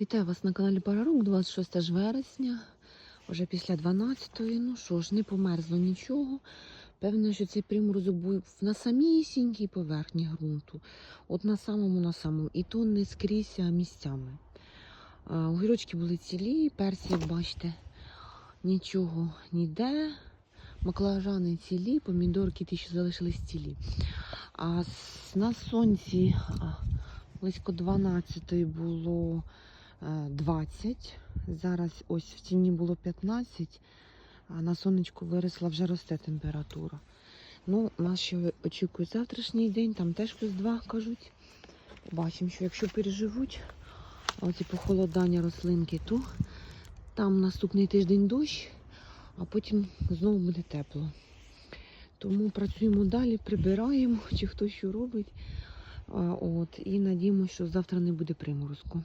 Вітаю вас на каналі Парарук, 26 вересня, вже після 12-ї. Ну що ж, не померзло нічого. Певно, що цей приморозок був на самісінькій поверхні ґрунту. От на самому на самому. І то не скрізь а місцями. Огірочки були цілі, перці, як бачите, нічого ніде. Маклажани цілі, помідорки ті, що залишились цілі. А на сонці близько 12-ї було 20. Зараз ось в тіні було 15, а на сонечку виросла, вже росте температура. Ну, нас ще очікує завтрашній день, там теж плюс 2 кажуть. Бачимо, що якщо переживуть оці похолодання рослинки, то там наступний тиждень дощ, а потім знову буде тепло. Тому працюємо далі, прибираємо, чи хто що робить. От, і надіємося, що завтра не буде приморозку.